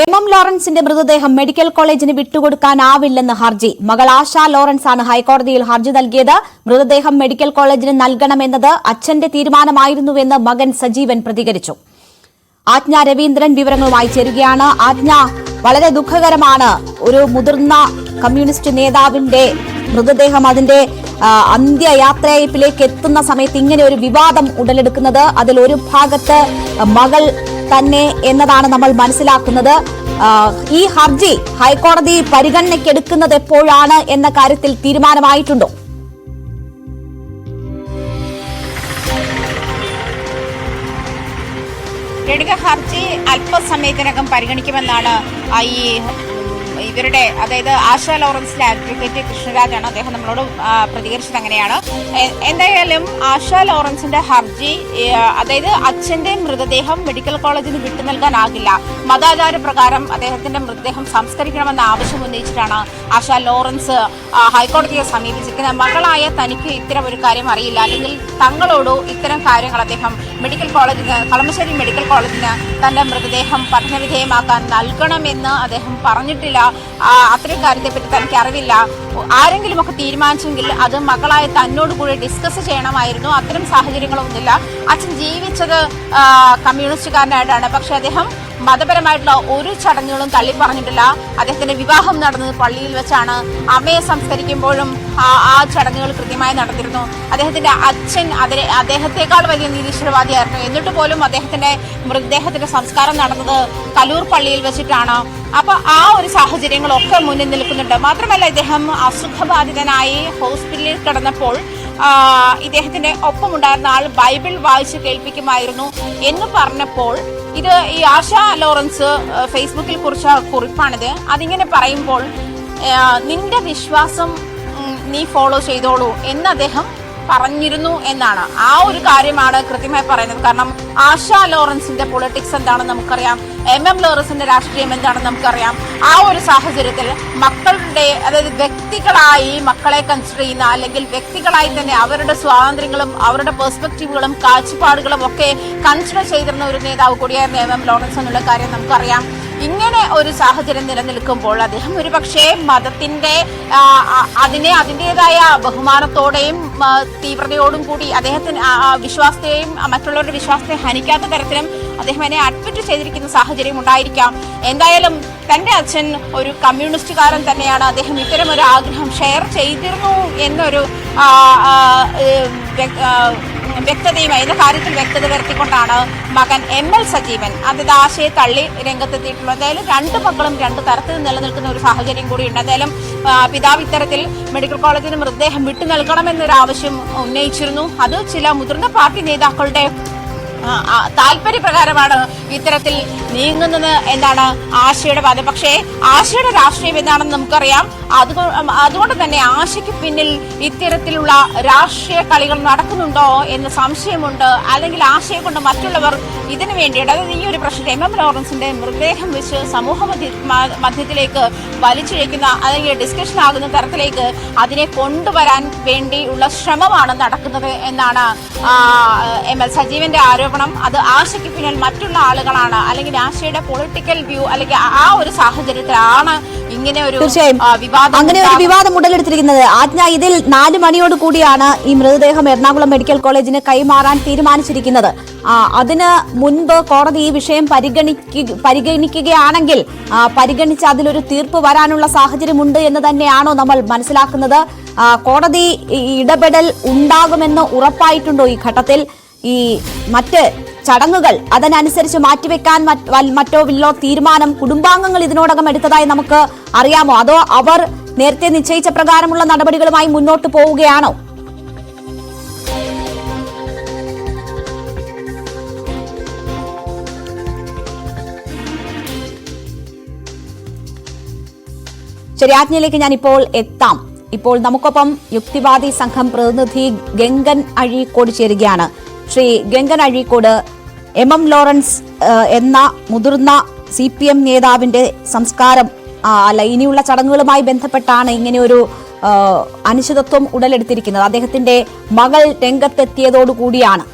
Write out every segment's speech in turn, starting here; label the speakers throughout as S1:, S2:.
S1: M M ലോറൻസിന്റെ മൃതദേഹം medical കോളേജിന് വിട്ടുകൊടുക്കാനാവില്ലെന്ന് ഹർജി. മകൾ ആശ ലോറൻസ് ആണ് ഹൈക്കോടതിയിൽ ഹർജി നൽകിയത്. മൃതദേഹം മെഡിക്കൽ കോളേജിന് നൽകണമെന്നത് അച്ഛന്റെ തീരുമാനമായിരുന്നുവെന്ന് മകൻ സജീവൻ പ്രതികരിച്ചു. ആജ്ഞ രവീന്ദ്രൻ വിവരങ്ങളുമായി ചേരുകയാണ്. ആജ്ഞ വളരെ ദുഃഖകരമാണ്. ഒരു മുതിർന്ന കമ്മ്യൂണിസ്റ്റ് നേതാവിന്റെ മൃതദേഹം അതിന്റെ അന്ത്യയാത്രയപ്പിലേക്ക് എത്തുന്ന സമയത്ത് ഇങ്ങനെ ഒരു വിവാദം ഉടലെടുക്കുന്നത്. അതിൽ ഒരു ഭാഗത്ത് മകൾ തന്നെ എന്നതാണ് നമ്മൾ മനസ്സിലാക്കുന്നത്. ഈ ഹർജി ഹൈക്കോടതി പരിഗണനയ്ക്കെടുക്കുന്നത് എപ്പോഴാണ് എന്ന കാര്യത്തിൽ തീരുമാനമായിട്ടുണ്ടോ?
S2: ഹർജി അല്പസമയത്തിനകം പരിഗണിക്കുമെന്നാണ് ഈ ഇവരുടെ അതായത് ആശ ലോറൻസിന്റെ അഡ്വക്കേറ്റ് കൃഷ്ണരാജാണ് അദ്ദേഹം നമ്മളോട് പ്രതികരിച്ചത് അങ്ങനെയാണ്. എന്തായാലും ആശ ലോറൻസിന്റെ ഹർജി അതായത് അച്ഛന്റെ മൃതദേഹം മെഡിക്കൽ കോളേജിന് വിട്ടു നൽകാനാകില്ല. മതാചാര പ്രകാരം അദ്ദേഹത്തിന്റെ മൃതദേഹം സംസ്കരിക്കണമെന്ന ആവശ്യം ഉന്നയിച്ചിട്ടാണ് ആശ ലോറൻസ് ഹൈക്കോടതിയെ സമീപിച്ചിരിക്കുന്നത്. മകളായ തനിക്ക് ഇത്തരം ഒരു കാര്യം അറിയില്ല. അല്ലെങ്കിൽ തങ്ങളോട് ഇത്തരം കാര്യങ്ങൾ അദ്ദേഹം മെഡിക്കൽ കോളേജിന് കളമശ്ശേരി മെഡിക്കൽ കോളേജിന് തന്റെ മൃതദേഹം പഠനവിധേയമാക്കാൻ നൽകണമെന്ന് അദ്ദേഹം പറഞ്ഞിട്ടില്ല. അത്രയും കാര്യത്തെപ്പറ്റി തനിക്ക് അറിവില്ല ആരെങ്കിലും ഒക്കെ തീരുമാനിച്ചെങ്കിൽ അത് മകളായ തന്നോട് കൂടി ഡിസ്കസ് ചെയ്യണമായിരുന്നു. അത്തരം സാഹചര്യങ്ങളൊന്നുമില്ല. അച്ഛൻ ജീവിച്ചത് കമ്മ്യൂണിസ്റ്റുകാരനായിട്ടാണ് പക്ഷെ അദ്ദേഹം മതപരമായിട്ടുള്ള ഒരു ചടങ്ങുകളും തള്ളി പറഞ്ഞിട്ടില്ല അദ്ദേഹത്തിന്റെ വിവാഹം നടന്നത് പള്ളിയിൽ വെച്ചാണ്. അമ്മയെ സംസ്കരിക്കുമ്പോഴും ആ ചടങ്ങുകൾ കൃത്യമായി നടത്തിയിരുന്നു അദ്ദേഹത്തിന്റെ അച്ഛൻ അതിനെ അദ്ദേഹത്തെക്കാൾ വലിയ നിരീശ്വരവാദിയായിരുന്നു. എന്നിട്ട് പോലും അദ്ദേഹത്തിന്റെ മൃതദേഹത്തിന്റെ സംസ്കാരം നടന്നത് കലൂർ പള്ളിയിൽ വെച്ചിട്ടാണ്. അപ്പൊ ആ ഒരു സാഹചര്യങ്ങളൊക്കെ മുന്നിൽ നിൽക്കുന്നുണ്ട്. മാത്രമല്ല ഇദ്ദേഹം അസുഖബാധിതനായി ഹോസ്പിറ്റലിൽ കിടന്നപ്പോൾ ഇദ്ദേഹത്തിന്റെ ഒപ്പമുണ്ടായിരുന്ന ആൾ ബൈബിൾ വായിച്ച് കേൾപ്പിക്കുമായിരുന്നു എന്ന് പറഞ്ഞപ്പോൾ ഇത് ഈ ആശ ലോറൻസ് ഫേസ്ബുക്കിൽ കുറിച്ച കുറിപ്പാണിത്. അതിങ്ങനെ പറയുമ്പോൾ നിന്റെ വിശ്വാസം നീ ഫോളോ ചെയ്തോളൂ എന്ന് അദ്ദേഹം പറഞ്ഞിരുന്നു എന്നാണ്. ആ ഒരു കാര്യമാണ് കൃത്യമായി പറയുന്നത്. കാരണം ആശ ലോറൻസിന്റെ പൊളിറ്റിക്സ് എന്താണെന്ന് നമുക്കറിയാം. എം എം ലോറൻസിന്റെ രാഷ്ട്രീയം എന്താണെന്ന് നമുക്കറിയാം. ആ ഒരു സാഹചര്യത്തിൽ മക്കളുടെ അതായത് വ്യക്തികളായി മക്കളെ കൺസിഡർ ചെയ്യുന്ന അല്ലെങ്കിൽ വ്യക്തികളായി തന്നെ അവരുടെ സ്വാതന്ത്ര്യങ്ങളും അവരുടെ പെർസ്പെക്റ്റീവുകളും കാഴ്ചപ്പാടുകളും ഒക്കെ കൺസിഡർ ചെയ്തിരുന്ന ഒരു നേതാവ് കൂടിയായിരുന്നു എം എം ലോറൻസ് എന്നുള്ള കാര്യം നമുക്കറിയാം. ഇങ്ങനെ ഒരു സാഹചര്യം നിലനിൽക്കുമ്പോൾ അദ്ദേഹം ഒരു പക്ഷേ മതത്തിന്റെ അതിനെ അതിന്റെതായ ബഹുമാനത്തോടെയും തീവ്രതയോടും കൂടി അദ്ദേഹത്തിന് വിശ്വാസത്തെയും മറ്റുള്ളവരുടെ വിശ്വാസത്തെ ഹനിക്കാത്ത തരത്തിലും അദ്ദേഹം എന്നെ അഡ്മിറ്റ് ചെയ്തിരിക്കുന്ന സാഹചര്യം ഉണ്ടായിരിക്കാം. എന്തായാലും തന്റെ അച്ഛൻ ഒരു കമ്മ്യൂണിസ്റ്റുകാരൻ തന്നെയാണ്. അദ്ദേഹം ഇത്തരം ഒരു ആഗ്രഹം ഷെയർ ചെയ്തിരുന്നു എന്നൊരു വ്യക്തതയും അതിന്റെ കാര്യത്തിൽ വ്യക്തത വരുത്തിക്കൊണ്ടാണ് മകൻ എം എൽ സജീവൻ അതായത് ആശയെ തള്ളി രംഗത്തെത്തിയിട്ടുള്ളത്. എന്തായാലും രണ്ട് മക്കളും രണ്ട് തരത്തിൽ നിലനിൽക്കുന്ന ഒരു സാഹചര്യം കൂടിയുണ്ട്. എന്തായാലും പിതാവ് ഇത്തരത്തിൽ മെഡിക്കൽ കോളേജിന് മൃതദേഹം വിട്ടു നൽകണമെന്നൊരു ആവശ്യം ഉന്നയിച്ചിരുന്നു. അത് ചില മുതിർന്ന പാർട്ടി നേതാക്കളുടെ താല്പര്യപ്രകാരമാണ് ഇത്തരത്തിൽ നീങ്ങുന്നത് എന്നാണ് ആശയുടെ വാദം. പക്ഷേ ആശയുടെ രാഷ്ട്രീയം എന്താണെന്ന് നമുക്കറിയാം. അതുകൊ- അതുകൊണ്ട് തന്നെ ആശയ്ക്ക് പിന്നിൽ ഇത്തരത്തിലുള്ള രാഷ്ട്രീയ കളികൾ നടക്കുന്നുണ്ടോ എന്ന് സംശയമുണ്ട്. അല്ലെങ്കിൽ ആശയെ കൊണ്ട് മറ്റുള്ളവർ ഇതിനു വേണ്ടിയിട്ട് അതായത് ഈ ഒരു പ്രശ്നത്തെ എം. എം. ലോറൻസിന്റെ മൃതദേഹം വെച്ച് സമൂഹ മധ്യത്തിലേക്ക് വലിച്ചിഴക്കുന്ന അല്ലെങ്കിൽ ഡിസ്കഷൻ ആകുന്ന തരത്തിലേക്ക് അതിനെ കൊണ്ടുവരാൻ വേണ്ടിയുള്ള ശ്രമമാണ് നടക്കുന്നത് എന്നാണ് എം. എൽ. സജീവന്റെ ആരോപണം അത് ആശയ്ക്ക് പിന്നിൽ മറ്റുള്ള ആളുകളാണ്. അല്ലെങ്കിൽ ആശയുടെ പൊളിറ്റിക്കൽ വ്യൂ അല്ലെങ്കിൽ ആ- ഒരു സാഹചര്യത്തിലാണ് ഇങ്ങനെ ഒരു വിവാദം
S1: അങ്ങനെ ഒരു വിവാദം ഉടലെടുത്തിരിക്കുന്നത്. ആജ്ഞ ഇതിൽ നാല് മണിയോട് കൂടിയാണ് ഈ മൃതദേഹം എറണാകുളം മെഡിക്കൽ കോളേജിന് കൈമാറാൻ തീരുമാനിച്ചിരിക്കുന്നത്. അതിന് മുൻപ് കോടതി ഈ വിഷയം പരിഗണിക്ക പരിഗണിക്കുകയാണെങ്കിൽ പരിഗണിച്ച് അതിലൊരു തീർപ്പ് വരാനുള്ള സാഹചര്യമുണ്ട് എന്ന് തന്നെയാണോ നമ്മൾ മനസ്സിലാക്കുന്നത്. കോടതി ഇടപെടൽ ഉണ്ടാകുമെന്ന് ഉറപ്പായിട്ടുണ്ടോ ഈ ഘട്ടത്തിൽ? ഈ മറ്റ് ചടങ്ങുകൾ അതിനനുസരിച്ച് മാറ്റിവെക്കാൻ മറ്റ് വില്ലോ തീരുമാനം കുടുംബാംഗങ്ങൾ ഇതിനോടകം എടുത്തതായി നമുക്ക് അറിയാമോ? അതോ അവർ നേരത്തെ നിശ്ചയിച്ച പ്രകാരമുള്ള നടപടികളുമായി മുന്നോട്ട് പോവുകയാണോ? ശരി ആജ്ഞയിലേക്ക് ഞാൻ ഇപ്പോൾ എത്താം. ഇപ്പോൾ നമുക്കൊപ്പം യുക്തിവാദി സംഘം പ്രതിനിധി ഗംഗൻ അഴീക്കോട് ചേരുകയാണ്. ശ്രീ ഗംഗൻ അഴീക്കോട് എം എം ലോറൻസ് എന്ന മുതിർന്ന സി പി എം നേതാവിന്റെ സംസ്കാരം അല്ല ഇനിയുള്ള ചടങ്ങുകളുമായി ബന്ധപ്പെട്ടാണ് ഇങ്ങനെ ഒരു അനിശ്ചിതത്വം ഉടലെടുത്തിരിക്കുന്നത്. അദ്ദേഹത്തിന്റെ മകൾ രംഗത്തെത്തിയതോടുകൂടിയാണ്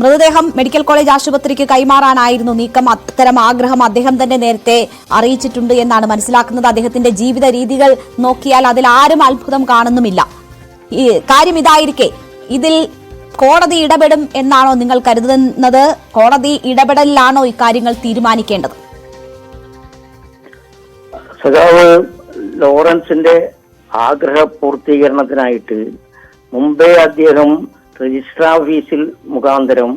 S1: മൃതദേഹം മെഡിക്കൽ കോളേജ് ആശുപത്രിക്ക് കൈമാറാനായിരുന്നു നീക്കം. അത്തരം ആഗ്രഹം അദ്ദേഹം തന്നെ നേരത്തെ അറിയിച്ചിട്ടുണ്ട് എന്നാണ് മനസ്സിലാക്കുന്നത്. അദ്ദേഹത്തിന്റെ ജീവിത രീതികൾ നോക്കിയാൽ അതിൽ ആരും അത്ഭുതം കാണുന്നുമില്ല. ഈ കാര്യം ഇതായിരിക്കെ. ഇതിൽ കോടതി ഇടപെടും എന്നാണോ നിങ്ങൾ കരുതുന്നത്? കോടതി ഇടപെടലിലാണോ ഇക്കാര്യങ്ങൾ തീരുമാനിക്കേണ്ടത്?
S3: സഖാവ് ലോറൻസിന്റെ ആഗ്രഹ പൂർത്തീകരണത്തിനായിട്ട് മുംബൈ അദ്ദേഹം രജിസ്റ്റർ ഓഫീസിൽ മുഖാന്തരം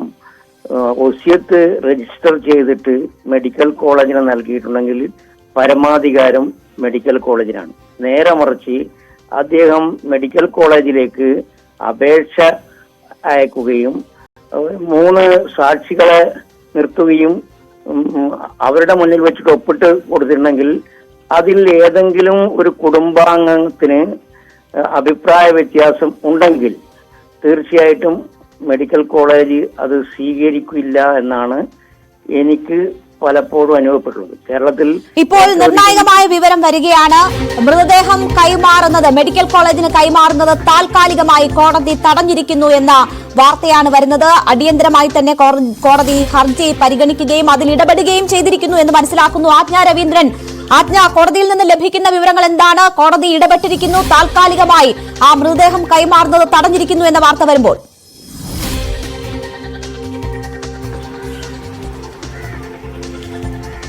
S3: ഒസിയത്ത് രജിസ്റ്റർ ചെയ്തിട്ട് മെഡിക്കൽ കോളേജിന് നൽകിയിട്ടുണ്ടെങ്കിൽ പരമാധികാരം മെഡിക്കൽ കോളേജിനാണ്. നേരെ മറിച്ച് അദ്ദേഹം മെഡിക്കൽ കോളേജിലേക്ക് അപേക്ഷ അയക്കുകയും മൂന്ന് സാക്ഷികളെ നിർത്തുകയും അവരുടെ മുന്നിൽ വെച്ചിട്ട് ഒപ്പിട്ട് കൊടുത്തിട്ടുണ്ടെങ്കിൽ അതിൽ ഏതെങ്കിലും ഒരു കുടുംബാംഗത്തിന് അഭിപ്രായ വ്യത്യാസം ഉണ്ടെങ്കിൽ തീർച്ചയായിട്ടും മെഡിക്കൽ കോളേജ് അത് സ്വീകരിക്കില്ല എന്നാണ് എനിക്ക് പലപ്പോഴും അനുഭവപ്പെട്ടുള്ളത് കേരളത്തിൽ
S1: ഇപ്പോൾ നിർണായകമായ വിവരം വരികയാണ്. മൃതദേഹം കൈമാറുന്നത് മെഡിക്കൽ കോളേജിന് കൈമാറുന്നത് താൽക്കാലികമായി കോടതി തടഞ്ഞിരിക്കുന്നു എന്ന വാർത്തയാണ് വരുന്നത്. അടിയന്തരമായി തന്നെ കോടതി ഹർജി പരിഗണിക്കുകയും അതിൽ ഇടപെടുകയും ചെയ്തിരിക്കുന്നു എന്ന് മനസ്സിലാക്കുന്നു ആജ്ഞ രവീന്ദ്രൻ. ആജ്ഞ കോടതിയിൽ നിന്ന് ലഭിക്കുന്ന വിവരങ്ങൾ എന്താണ്? കോടതി ഇടപെട്ടിരിക്കുന്നു താൽക്കാലികമായി ആ മൃതദേഹം കൈമാറുന്നത് തടഞ്ഞിരിക്കുന്നു എന്ന വാർത്ത വരുമ്പോൾ.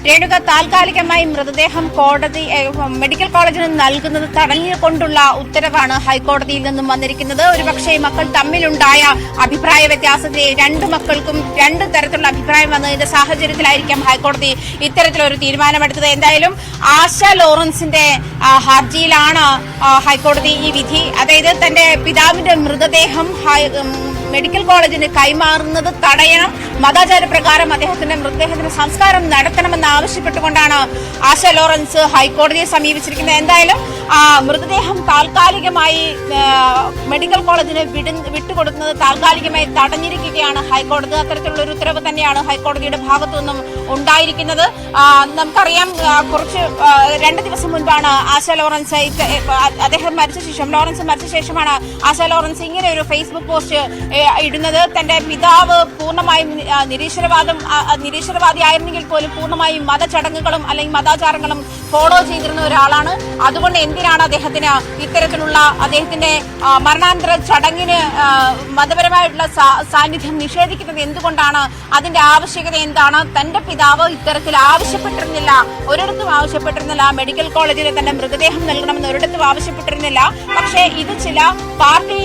S2: രേണുക താൽക്കാലികമായി മൃതദേഹം കോടതി മെഡിക്കൽ കോളേജിന് നൽകുന്നത് തടഞ്ഞുകൊണ്ടുള്ള ഉത്തരവാണ് ഹൈക്കോടതിയിൽ നിന്നും വന്നിരിക്കുന്നത്. ഒരുപക്ഷെ മക്കൾ തമ്മിലുണ്ടായ അഭിപ്രായ വ്യത്യാസത്തെ രണ്ട് മക്കൾക്കും രണ്ട് തരത്തിലുള്ള അഭിപ്രായം വന്നതിന്റെ സാഹചര്യത്തിലായിരിക്കാം ഹൈക്കോടതി ഇത്തരത്തിലൊരു തീരുമാനമെടുത്തത്. എന്തായാലും ആശ ലോറൻസിന്റെ ഹർജിയിലാണ് ഹൈക്കോടതി ഈ വിധി. അതായത് തന്റെ പിതാവിന്റെ മൃതദേഹം മെഡിക്കൽ കോളേജിന് കൈമാറുന്നത് തടയണം. മതാചാര പ്രകാരം അദ്ദേഹത്തിന്റെ മൃതദേഹത്തിന് സംസ്കാരം നടത്തണമെന്ന് ആവശ്യപ്പെട്ടുകൊണ്ടാണ് ആശ ലോറൻസ് ഹൈക്കോടതിയെ സമീപിച്ചിരിക്കുന്നത്. എന്തായാലും മൃതദേഹം താൽക്കാലികമായി മെഡിക്കൽ കോളേജിന് വിടു വിട്ടുകൊടുക്കുന്നത് താൽക്കാലികമായി തടഞ്ഞിരിക്കുകയാണ് ഹൈക്കോടതി. അത്തരത്തിലുള്ള ഒരു ഉത്തരവ് തന്നെയാണ് ഹൈക്കോടതിയുടെ ഭാഗത്തു നിന്നും ഉണ്ടായിരിക്കുന്നത് നമുക്കറിയാം കുറച്ച് രണ്ട് ദിവസം മുൻപാണ് ആശ ലോറൻസ് അദ്ദേഹം മരിച്ച ശേഷം ലോറൻസ് മരിച്ച ശേഷമാണ് ആശ ലോറൻസ് ഇങ്ങനെ ഒരു ഫേസ്ബുക്ക് പോസ്റ്റ് ഇടുന്നത്. തന്റെ പിതാവ് പൂർണമായും നിരീശ്വരവാദം ആ, ആ, നിരീശ്വരവാദി ആയിരുന്നെങ്കിൽ പോലും പൂർണമായും മതചടങ്ങുകളും അല്ലെങ്കിൽ മതാചാരങ്ങളും ഫോളോ ചെയ്തിരുന്ന ഒരാളാണ്. അതുകൊണ്ട് എന്തിനാണ് അദ്ദേഹത്തിന് ഇത്തരത്തിലുള്ള അദ്ദേഹത്തിന്റെ മരണാനന്തര ചടങ്ങിന് മതപരമായിട്ടുള്ള സാന്നിധ്യം നിഷേധിക്കുന്നത് എന്തുകൊണ്ടാണ്? അതിന്റെ ആവശ്യകത എന്താണ്? തന്റെ പിതാവ് ഇത്തരത്തിൽ ആവശ്യപ്പെട്ടിരുന്നില്ല. ഒരിടത്തും ആവശ്യപ്പെട്ടിരുന്നില്ല. മെഡിക്കൽ കോളേജിൽ തന്റെ മൃതദേഹം നൽകണമെന്ന് ഒരിടത്തും ആവശ്യപ്പെട്ടിരുന്നില്ല. പക്ഷേ ഇത് ചില പാർട്ടി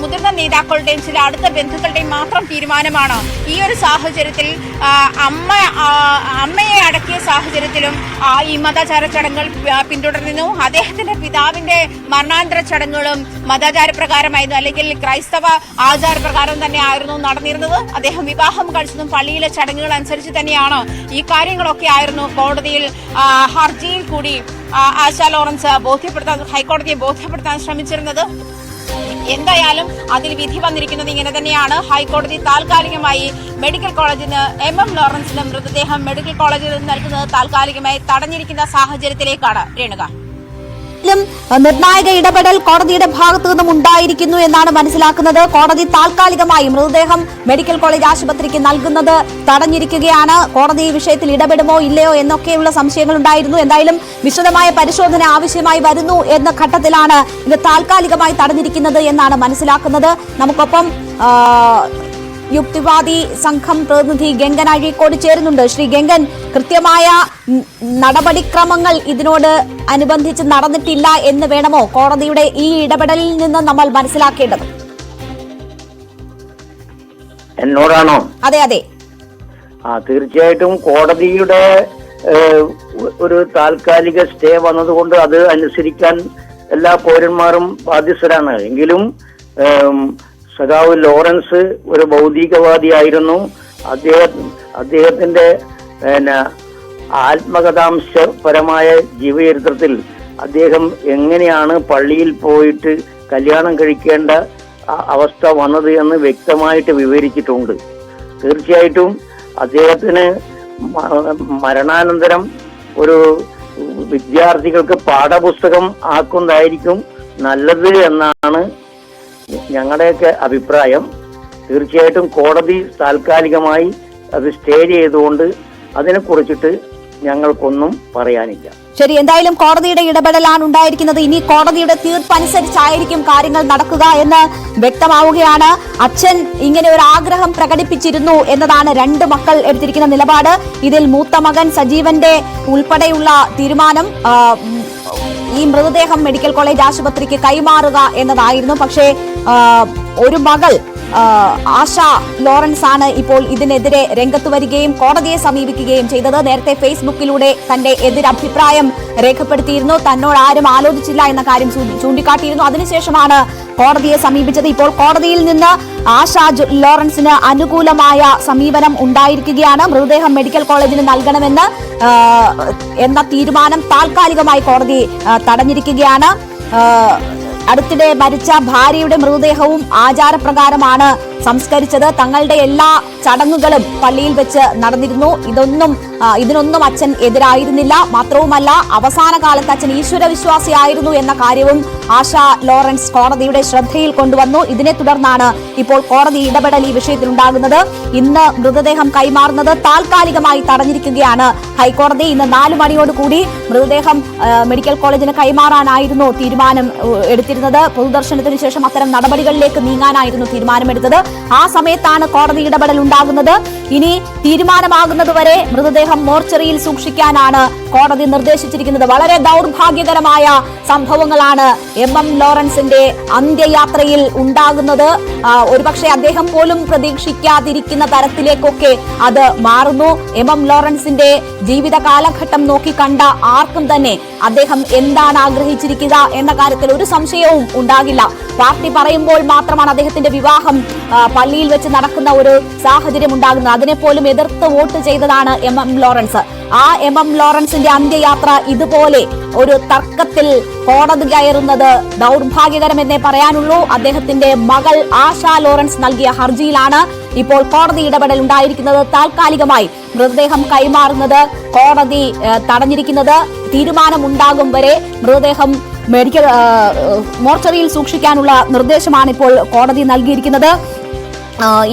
S2: മുതിർന്ന നേതാക്കളുടെയും ചില അടുത്ത ബന്ധുക്കളുടെയും മാത്രം തീരുമാനമാണ്. ഈ ഒരു സാഹചര്യത്തിൽ അമ്മ അമ്മയെ അടക്കിയ സാഹചര്യത്തിലും ഈ മതാചാര ചടങ്ങുകൾ പിന്തുടരുന്നു പിന്തുടർന്നിരുന്നു. അദ്ദേഹത്തിന്റെ പിതാവിന്റെ മരണാന്തര ചടങ്ങുകളും മതാചാര പ്രകാരമായിരുന്നു അല്ലെങ്കിൽ ക്രൈസ്തവ ആചാരപ്രകാരം തന്നെ ആയിരുന്നു നടന്നിരുന്നത്. അദ്ദേഹം വിവാഹം കഴിച്ചതും പള്ളിയിലെ ചടങ്ങുകൾ അനുസരിച്ച് തന്നെയാണ് ഈ കാര്യങ്ങളൊക്കെ ആയിരുന്നു കോടതിയിൽ ഹർജിയിൽ കൂടി ആശാ ലോറൻസ് ബോധ്യപ്പെടുത്താൻ ഹൈക്കോടതിയെ ബോധ്യപ്പെടുത്താൻ ശ്രമിച്ചിരുന്നത്. എന്തായാലും അതിൽ വിധി വന്നിരിക്കുന്നത് ഇങ്ങനെ തന്നെയാണ്. ഹൈക്കോടതി താൽക്കാലികമായി മെഡിക്കൽ കോളേജിന് എം എം ലോറൻസിന്റെ മൃതദേഹം മെഡിക്കൽ കോളേജിൽ നിന്ന് നൽകുന്നത് താൽക്കാലികമായി തടഞ്ഞിരിക്കുന്ന സാഹചര്യത്തിലേക്കാണ്. രേണുക ും.
S1: നിർണായക ഇടപെടൽ കോടതിയുടെ ഭാഗത്തു നിന്നും ഉണ്ടായിരിക്കുന്നു എന്നാണ് മനസ്സിലാക്കുന്നത്. കോടതി താൽക്കാലികമായി മൃതദേഹം മെഡിക്കൽ കോളേജ് ആശുപത്രിക്ക് നൽകുന്നത് തടഞ്ഞിരിക്കുകയാണ്. കോടതി ഈ വിഷയത്തിൽ ഇടപെടുമോ ഇല്ലയോ എന്നൊക്കെയുള്ള സംശയങ്ങൾ ഉണ്ടായിരുന്നു. എന്തായാലും വിശദമായ പരിശോധന ആവശ്യമായി വരുന്നു എന്ന ഘട്ടത്തിലാണ് ഇത് താൽക്കാലികമായി തടഞ്ഞിരിക്കുന്നത് എന്നാണ് മനസ്സിലാക്കുന്നത്. നമുക്കൊപ്പം യുക്തിവാദി സംഘം പ്രതിനിധി ഗംഗൻ അഴീക്കോട് ചേരുന്നുണ്ട്. ശ്രീ ഗംഗൻ കൃത്യമായ നടപടിക്രമങ്ങൾ ഇതിനോട് അനുബന്ധിച്ച് നടന്നിട്ടില്ല എന്ന് വേണമോ? കോടതിയുടെ ഈ ഇടപെടലിൽ നിന്ന് നമ്മൾ മനസ്സിലാക്കേണ്ടത്.
S3: എന്നോടാണോ?
S1: അതെ അതെ.
S3: ആ തീർച്ചയായിട്ടും കോടതിയുടെ ഒരു താൽക്കാലിക സ്റ്റേ വന്നതുകൊണ്ട് അത് അനുസരിക്കാൻ എല്ലാ പൗരന്മാരും ബാധ്യസ്ഥരാണ്. എങ്കിലും സഖാവ് ലോറൻസ് ഒരു ഭൗതികവാദിയായിരുന്നു. അദ്ദേഹം അദ്ദേഹത്തിന്റെ പിന്നെ ആത്മകഥാംശപരമായ ജീവചരിത്രത്തിൽ അദ്ദേഹം എങ്ങനെയാണ് പള്ളിയിൽ പോയിട്ട് കല്യാണം കഴിക്കേണ്ട അവസ്ഥ വന്നത് എന്ന് വ്യക്തമായിട്ട് വിവരിച്ചിട്ടുണ്ട്. തീർച്ചയായിട്ടും അദ്ദേഹത്തിന് മരണാനന്തരം ഒരു വിദ്യാർത്ഥികൾക്ക് പാഠപുസ്തകം ആക്കുന്നതായിരിക്കും നല്ലത് എന്നാണ് ഞങ്ങളുടെയൊക്കെ അഭിപ്രായം തീർച്ചയായിട്ടും കോടതി താൽക്കാലികമായി അത് സ്റ്റേ ചെയ്തുകൊണ്ട് അതിനെ കുറിച്ചിട്ട് ഞങ്ങൾക്കൊന്നും പറയാനില്ല.
S1: ശരി എന്തായാലും കോടതിയുടെ ഇടപെടലാണ് ഉണ്ടായിരിക്കുന്നത്. ഇനി കോടതിയുടെ തീർപ്പനുസരിച്ചായിരിക്കും കാര്യങ്ങൾ നടക്കുക എന്ന് വ്യക്തമാവുകയാണ്. അച്ഛൻ ഇങ്ങനെ ഒരു ആഗ്രഹം പ്രകടിപ്പിച്ചിരുന്നു എന്നതാണ് രണ്ട് മക്കൾ എടുത്തിരിക്കുന്ന നിലപാട്. ഇതിൽ മൂത്ത മകൻ സജീവന്റെ ഉൾപ്പെടെയുള്ള തീരുമാനം ഈ മൃതദേഹം മെഡിക്കൽ കോളേജ് ആശുപത്രിക്ക് കൈമാറുക എന്നതായിരുന്നു. പക്ഷേ ഒരു മകൾ ആശ ലോറൻസ് ആണ് ഇപ്പോൾ ഇതിനെതിരെ രംഗത്ത് വരികയും കോടതിയെ സമീപിക്കുകയും ചെയ്തത്. നേരത്തെ ഫേസ്ബുക്കിലൂടെ തന്റെ എതിരഭിപ്രായം രേഖപ്പെടുത്തിയിരുന്നു. തന്നോട് ആരും ആലോചിച്ചില്ല എന്ന കാര്യം ചൂണ്ടിക്കാട്ടിയിരുന്നു. അതിനുശേഷമാണ് കോടതിയെ സമീപിച്ചത്. ഇപ്പോൾ കോടതിയിൽ നിന്ന് ആശ ലോറൻസിന് അനുകൂലമായ സമീപനം ഉണ്ടായിരിക്കുകയാണ്. മൃതദേഹം മെഡിക്കൽ കോളേജിന് നൽകണമെന്ന് എന്ന തീരുമാനം താൽക്കാലികമായി കോടതി തടഞ്ഞിരിക്കുകയാണ്. അടുത്തിടെ മരിച്ച ഭാര്യയുടെ മൃതദേഹവും ആചാരപ്രകാരമാണ് സംസ്കരിച്ചത് തങ്ങളുടെ എല്ലാ ചടങ്ങുകളും പള്ളിയിൽ വെച്ച് നടന്നിരുന്നു. ഇതൊന്നും ഇതിനൊന്നും അച്ഛൻ എതിരായിരുന്നില്ല. മാത്രവുമല്ല അവസാന കാലത്ത് അച്ഛൻ ഈശ്വര വിശ്വാസിയായിരുന്നു എന്ന കാര്യവും ആശ ലോറൻസ് കോടതിയുടെ ശ്രദ്ധയിൽ കൊണ്ടുവന്നു. ഇതിനെ തുടർന്നാണ് ഇപ്പോൾ കോടതി ഇടപെടൽ ഈ വിഷയത്തിൽ ഉണ്ടാകുന്നത് ഇന്ന് മൃതദേഹം കൈമാറുന്നത് താൽക്കാലികമായി തടഞ്ഞിരിക്കുകയാണ് ഹൈക്കോടതി. ഇന്ന് നാല് മണിയോട് കൂടി മൃതദേഹം മെഡിക്കൽ കോളേജിന് കൈമാറാനായിരുന്നു തീരുമാനം എടുത്തിരുന്നത്. പൊതുദർശനത്തിന് ശേഷം അത്തരം നടപടികളിലേക്ക് നീങ്ങാനായിരുന്നു തീരുമാനമെടുത്തത്. ആ സമയത്താണ് കോടതി ഇടപെടൽ ഉണ്ടാകുന്നത്. ഇനി തീരുമാനമാകുന്നതുവരെ മൃതദേഹം മോർച്ചറിയിൽ സൂക്ഷിക്കാനാണ് കോടതി നിർദ്ദേശിച്ചിരിക്കുന്നത്. വളരെ ദൗർഭാഗ്യകരമായ സംഭവങ്ങളാണ് എം എം ലോറൻസിന്റെ അന്ത്യയാത്രയിൽ ഉണ്ടാകുന്നത്. ഒരുപക്ഷെ അദ്ദേഹം പോലും പ്രതീക്ഷിക്കാതിരിക്കുന്ന തരത്തിലേക്കൊക്കെ അത് മാറുന്നു. എം എം ലോറൻസിന്റെ ജീവിത കാലഘട്ടം നോക്കി കണ്ട ആർക്കും തന്നെ അദ്ദേഹം എന്താണ് ആഗ്രഹിച്ചിരിക്കുക എന്ന കാര്യത്തിൽ ഒരു സംശയവും ഉണ്ടാകില്ല. പാർട്ടി പറയുമ്പോൾ മാത്രമാണ് അദ്ദേഹത്തിന്റെ വിവാഹം പള്ളിയിൽ വെച്ച് നടക്കുന്ന ഒരു സാഹചര്യം ഉണ്ടാകുന്നത് അതിനെ പോലും എതിർത്ത് വോട്ട് ചെയ്തതാണ് എം എം ലോറൻസ്. ആ എം എം ലോറൻസിന്റെ അന്ത്യയാത്ര ഇതുപോലെ ഒരു തർക്കത്തിൽ കോടതി കയറുന്നത് ദൗർഭാഗ്യകരമെന്നേ പറയാനുള്ളൂ. അദ്ദേഹത്തിന്റെ മകൾ ആശ ലോറൻസ് നൽകിയ ഹർജിയിലാണ് ഇപ്പോൾ കോടതി ഇടപെടൽ ഉണ്ടായിരിക്കുന്നത്. താൽക്കാലികമായി മൃതദേഹം കൈമാറുന്നത് കോടതി തടഞ്ഞിരിക്കുന്നത് തീരുമാനമുണ്ടാകും വരെ മൃതദേഹം മെഡിക്കൽ മോർച്ചറിയിൽ സൂക്ഷിക്കാനുള്ള നിർദ്ദേശമാണ് ഇപ്പോൾ കോടതി നൽകിയിരിക്കുന്നത്.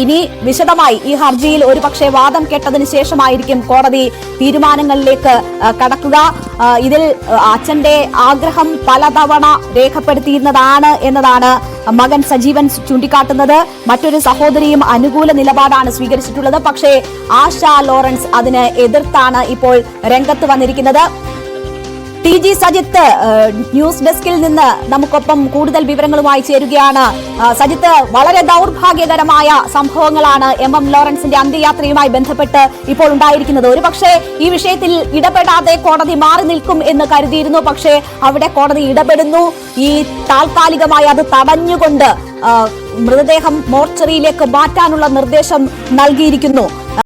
S1: ഇനി വിശദമായി ഈ ഹർജിയിൽ ഒരു പക്ഷേ വാദം കേട്ടതിന് ശേഷമായിരിക്കും കോടതി തീരുമാനങ്ങളിലേക്ക് കടക്കുക. ഇതിൽ അച്ഛന്റെ ആഗ്രഹം പലതവണ രേഖപ്പെടുത്തിയിരുന്നതാണ് എന്നതാണ് മകൻ സജീവൻ ചൂണ്ടിക്കാട്ടുന്നത്. മറ്റൊരു സഹോദരിയും അനുകൂല നിലപാടാണ് സ്വീകരിച്ചിട്ടുള്ളത്. പക്ഷേ ആശ ലോറൻസ് അതിന് എതിർത്താണ് ഇപ്പോൾ രംഗത്ത് വന്നിരിക്കുന്നത്. ടി ജി സജിത്ത് ന്യൂസ് ഡെസ്കിൽ നിന്ന് നമുക്കൊപ്പം കൂടുതൽ വിവരങ്ങളുമായി ചേരുകയാണ്. സജിത്ത് വളരെ ദൗർഭാഗ്യകരമായ സംഭവങ്ങളാണ് എം എം ലോറൻസിന്റെ അന്ത്യയാത്രയുമായി ബന്ധപ്പെട്ട് ഇപ്പോൾ ഉണ്ടായിരിക്കുന്നത്. ഒരുപക്ഷെ ഈ വിഷയത്തിൽ ഇടപെടാതെ കോടതി മാറി നിൽക്കും എന്ന് കരുതിയിരുന്നു. പക്ഷേ അവിടെ കോടതി ഇടപെടുന്നു. ഈ താൽക്കാലികമായി അത് തടഞ്ഞുകൊണ്ട് മൃതദേഹം മോർച്ചറിയിലേക്ക് മാറ്റാനുള്ള നിർദ്ദേശം നൽകിയിരിക്കുന്നു.